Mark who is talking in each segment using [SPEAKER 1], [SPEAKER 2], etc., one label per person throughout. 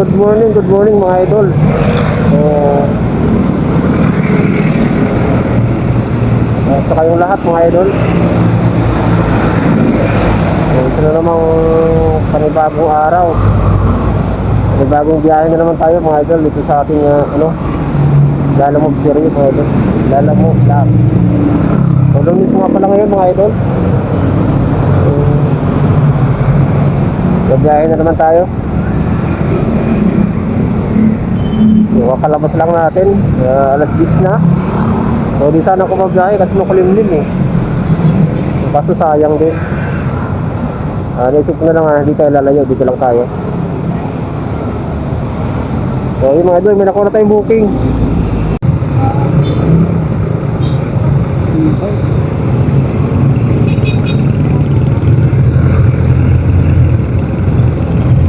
[SPEAKER 1] good morning, good morning mga idol. So, uh, sa kayong lahat mga idol. So, ito na namang panibagong araw. Panibagong biyahe na naman tayo mga idol dito sa ating uh, ano, Lalamove series mga idol. Lalamove lang. So, lumis nga pala ngayon mga idol. So, biyahe na naman tayo. Yung kalabas lang natin, uh, alas 10 na. So di sana ako mabiyahe kasi makulimlim eh. Kaso sayang din. Uh, naisip ko na lang ah, hindi tayo lalayo, dito lang tayo. So yun mga idol, may nakuha na tayong booking.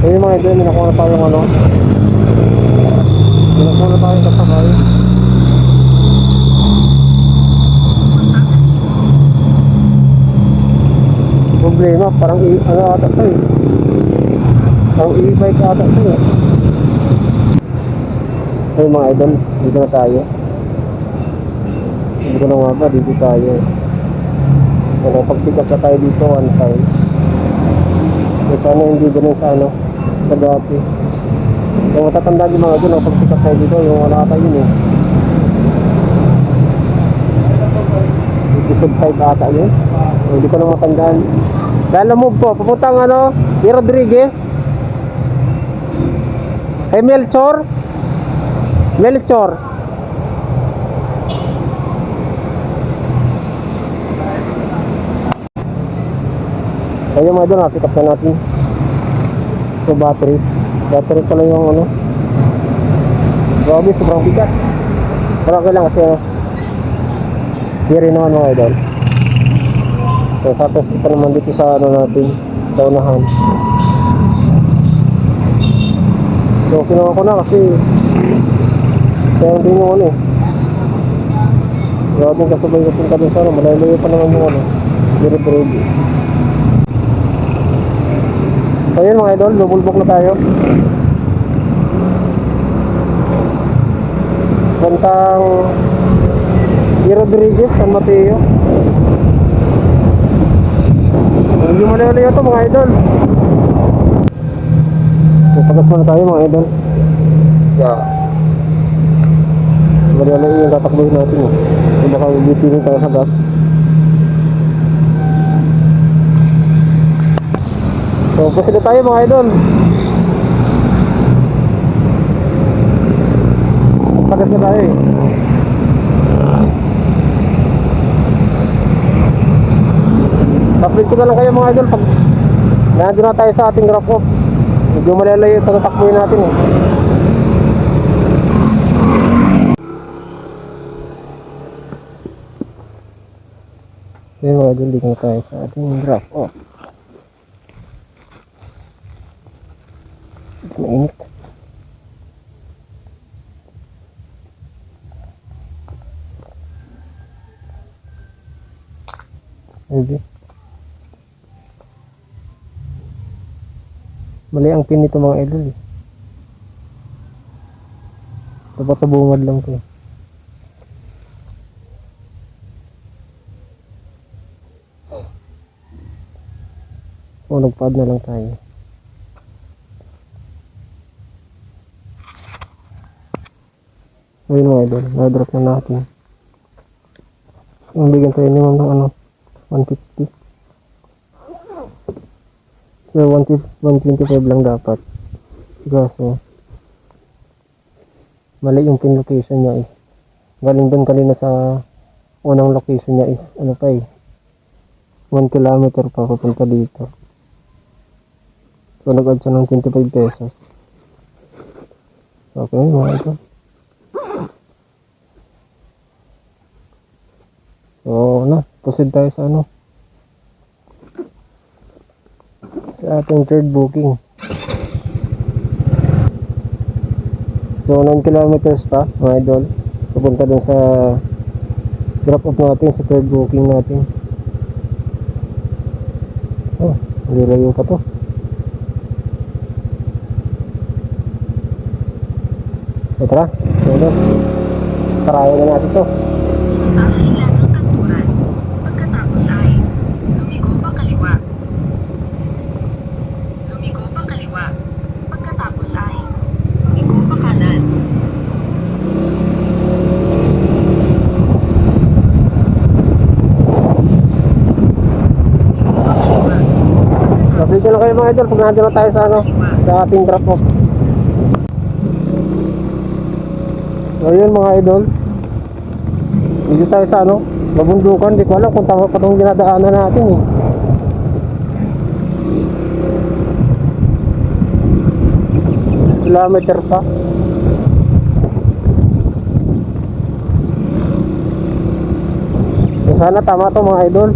[SPEAKER 1] So yun mga idol, may nakuha na tayong ano, Problema, parang ano ata to eh. Parang e-bike ata to eh. Hey mga idol, dito na tayo. Hindi ko na nga ba, dito tayo. Kaya pag-pick up na tayo dito one time. So sana hindi ganun sa ano, sa dati. Yung matatanda yung mga dun, pag sikat tayo dito, yung wala ata yun eh. Episode 5 ata yun. Hindi ko na matandaan. Dahil move po, papuntang ano, ni Rodriguez. Kay Melchor. Melchor. Kaya mga doon, pick na natin. So battery. Battery pala yung ano. Grabe, sobrang bigat. Pero okay lang kasi ano. Kiri naman mga idol. So tapos ito naman dito sa ano natin. Sa unahan. So kinuha ko na kasi kaya hindi yung ano eh. Grabe kasabay punta dun sa ano. Malayo pa naman yung ano. Dire-dire. So yun mga idol, double book na tayo. Puntang Di Rodriguez, San Mateo. Hindi malayo ito mga idol. So, pagas muna tayo mga idol. Yeah. Malayo yung tatakbuhin natin. Eh. So, baka bibitinin tayo sa gas. Proceed na tayo mga idol. Pagas na tayo eh. Update ko na lang kayo mga idol pag nandun na tayo sa ating graph off. Medyo malalayo ito tatakbuhin natin eh. Okay mga idol, dito na tayo sa ating graph off. Mainit. Pwede. Mali ang pin nito mga idol eh. Dapat sa lang to eh. O nagpad na lang tayo. Ayun mga idol, na-drop na natin. Ang bigyan tayo ni ma'am ng ano, 150. So, 125 lang dapat. Kaso, mali yung pin location niya is. Galing doon kanina sa unang location niya is, ano pa eh, 1 kilometer pa papunta dito. So, nag-add siya ng 25 pesos. Okay, mga ito. So, na, proceed tayo sa ano. Sa ating third booking. So, 9 kilometers pa, mga idol. Pupunta dun sa drop off natin sa third booking natin. Oh, hindi layo pa to. Ito na. Ito. Tarayan na natin to.
[SPEAKER 2] Nasa
[SPEAKER 1] Kayo mga idol pag nandun na tayo sa ano, sa ating drop off. So yun mga idol. Dito tayo sa ano, mabundukan. Di ko alam kung tama pa dinadaanan natin eh. Kilometer pa. So, sana tama to mga idol.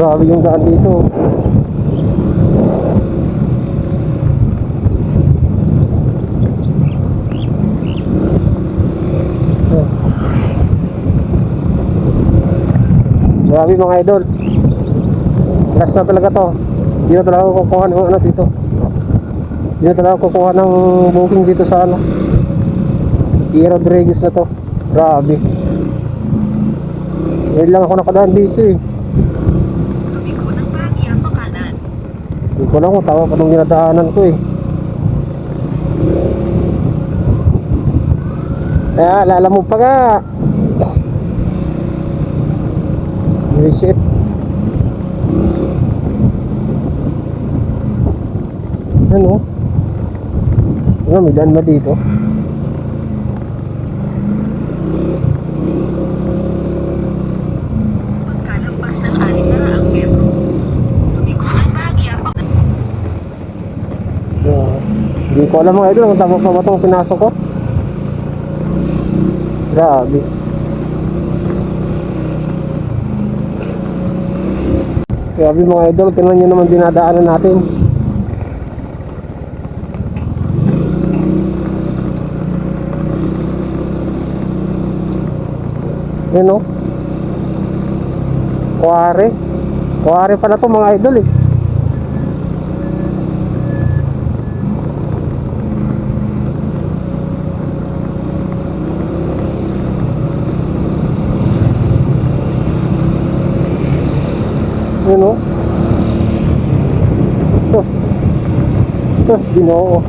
[SPEAKER 1] Grabe yung daan dito. Grabe mga idol. Last na talaga to. Hindi na talaga kukuha ng ano dito. Hindi na talaga kukuha ng booking dito sa ano. E. Rodriguez na to. Grabe. Ngayon lang ako nakadaan dito eh.
[SPEAKER 2] Lumigo ng bahagya pa kanan.
[SPEAKER 1] Hindi ko lang kung tama pa itong dinadaanan ko eh. Kaya, alala mo pa. Holy shit. Ano? Ano, may daan ba dito?
[SPEAKER 2] Pagkalampas ng anim na raang metro. Lumigo ng bahagya pa kanan.
[SPEAKER 1] Yeah. Hindi ko alam mga idol kung tama pa ba itong pinasok ko. Grabe. Grabe mga idol, tingnan nyo naman dinadaanan natin. Yan o. Kuwari. Kuwari pala to mga idol eh. Yun o. Sus. Ginoo.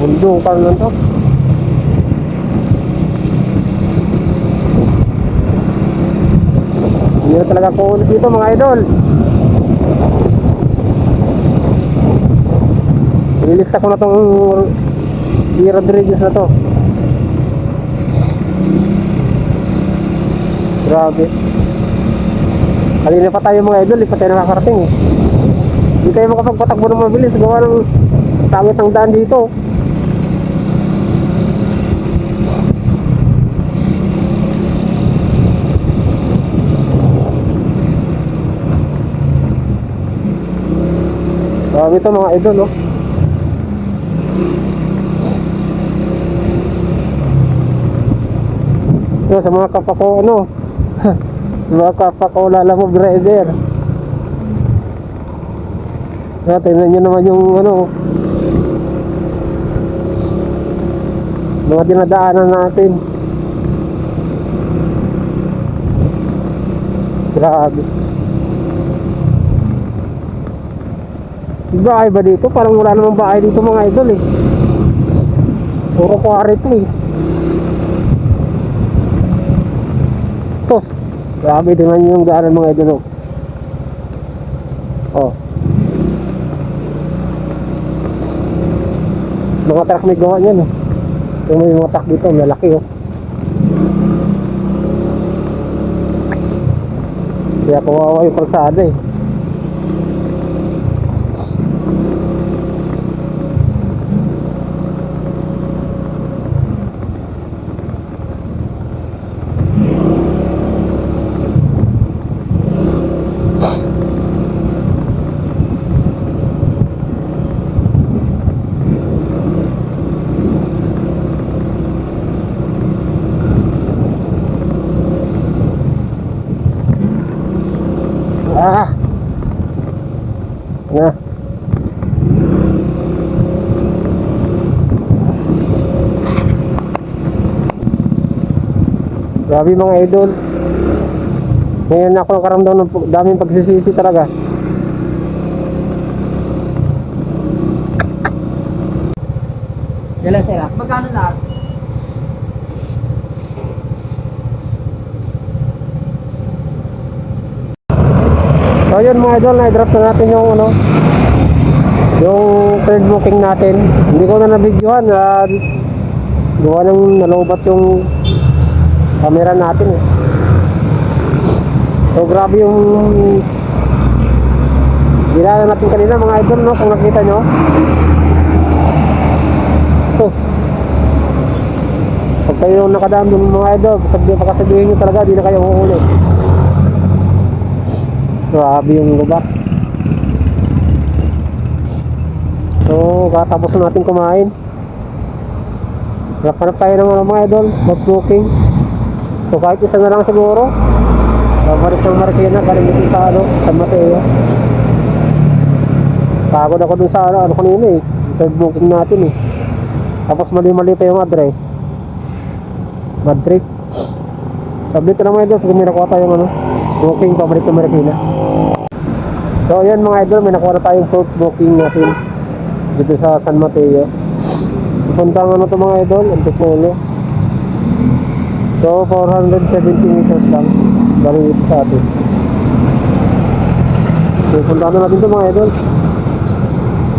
[SPEAKER 1] Bundukan lang to. Hindi na talaga ko ulit dito mga idol. Nilista ko na tong si Rodriguez na to. Grabe. Kanina pa tayo mga idol, hindi pa tayo nakakarating eh. Hindi tayo makapagpatakbo ng mabilis. Gawa ng tangit ng daan dito. Grabe ito mga idol, oh. Yung sa mga kapwa ko, ano, kapwa ko, lalamog rider. Kaya tingnan nyo naman yung, ano, mga dinadaanan natin. Grabe. Bahay ba dito? Parang wala namang bahay dito mga idol eh. Puro kuwari ito eh. Grabe, tingnan nyo yung daanan mga idol. Oh. oh. Mga truck may gawa niyan eh. Yung may mga truck dito, malaki oh. Kaya kawawa yung kalsada eh. Grabe mga idol. Ngayon ako nakaramdam ng daming pagsisisi talaga.
[SPEAKER 3] Dala sir ah. Magkano lahat?
[SPEAKER 1] So yun mga idol, na-drop na natin yung ano, yung third booking natin. Hindi ko na nabidyohan, uh, gawa ng nalobat yung camera natin eh. So grabe yung ginala natin kanina mga idol no, kung nakita nyo. So, pag kayo nakadaan dun mga idol, sabi, pakasabihin nyo talaga, di na kayo uulit. Grabe yung lugar. So, katapos na natin kumain. Hanap tayo ng mga idol, mag-booking. So, kahit isa na lang siguro. Babalik ng Marikina, dito sa ano, San Mateo. Pagod ako dun sa ano, ano kanina eh. Third booking natin eh. Tapos mali-mali pa yung address. Bad trip. Sabi ko na mga idol, kung may nakuha tayong ano, booking pabalik ng Marikina. So ayan mga idol, may nakuha na tayong first booking natin dito sa San Mateo. Pupuntang ano to mga idol, Antipolo. So 470 meters lang. Galing dito sa atin. So puntahan na natin to mga idol.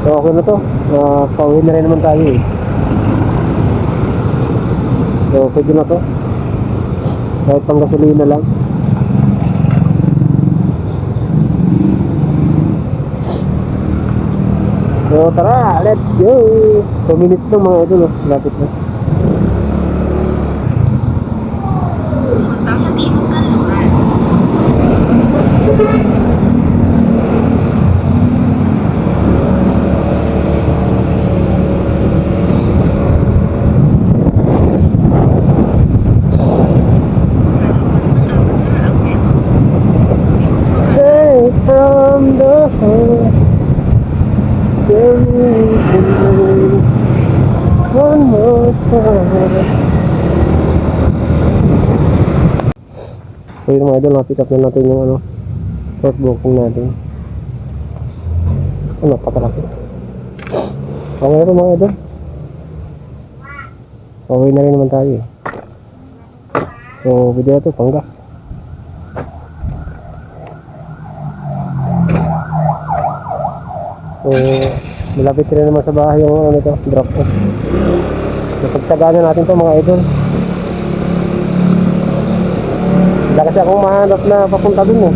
[SPEAKER 1] So okay na to. Uh, pauwi na rin naman tayo eh. So pwede na to. Kahit pang gasolina lang. So tara, let's go! 2 minutes na mga idol, oh. lapit na.
[SPEAKER 2] Punta sa Timog Kanluran.
[SPEAKER 1] From the heart, tell me one more time. So yun mga idol, na-pick up na natin yung ano, short booking natin. Ano, patalaki. Okay ito mga idol. Okay na rin naman tayo eh. So, video ito, panggas. So, malapit rin naman sa bahay yung ano nito, drop off. So, pagtsagaan na natin to mga idol. Wala kasi akong mahanap na papunta dun eh.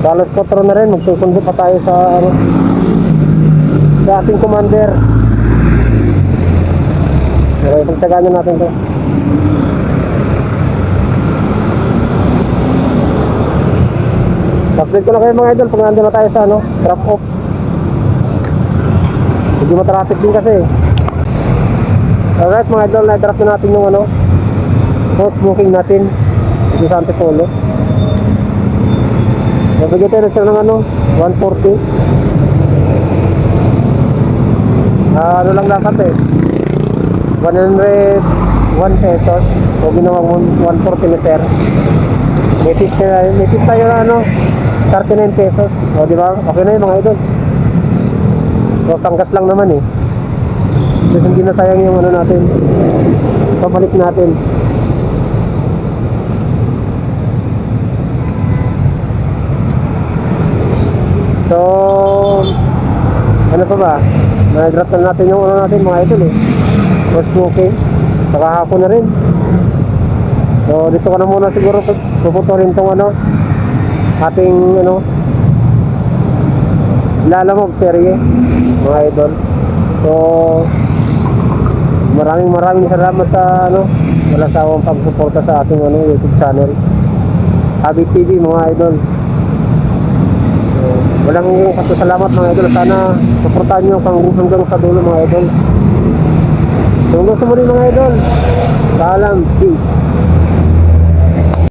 [SPEAKER 1] Dalos 4 na rin, magsusundo pa tayo sa ano, sa ating commander. Okay, pagtsagaan na natin to. Update ko na kayo mga idol pag nandun na tayo sa ano, drop off. Hindi matraffic din kasi. Alright mga idol, na-drop na natin yung ano, post booking natin dito sa Antipolo. Nabigyan tayo na siya ng ano, 140. Ah, ano lang dapat eh. 101 pesos. O ginawang 140 na sir. May tip na, may tip tayo na ano, 39 pesos. O, di ba? Okay na yun mga idol. So, tanggas lang naman eh. Kasi hindi na sayang yung ano natin. Pabalik natin. So, ano pa ba? Na-drop na natin yung ano natin mga idol eh. First booking. Saka hapon na rin. So dito ka na muna siguro puputurin tong ano ating ano lalamog serye mga idol. So maraming maraming salamat sa ano wala sawang pagsuporta sa ating ano YouTube channel. Habit TV mga idol. So, walang pasasalamat mga idol. Sana suportahan nyo kang hanggang sa dulo mga idol. So hanggang sa muli mga idol. Paalam. Peace.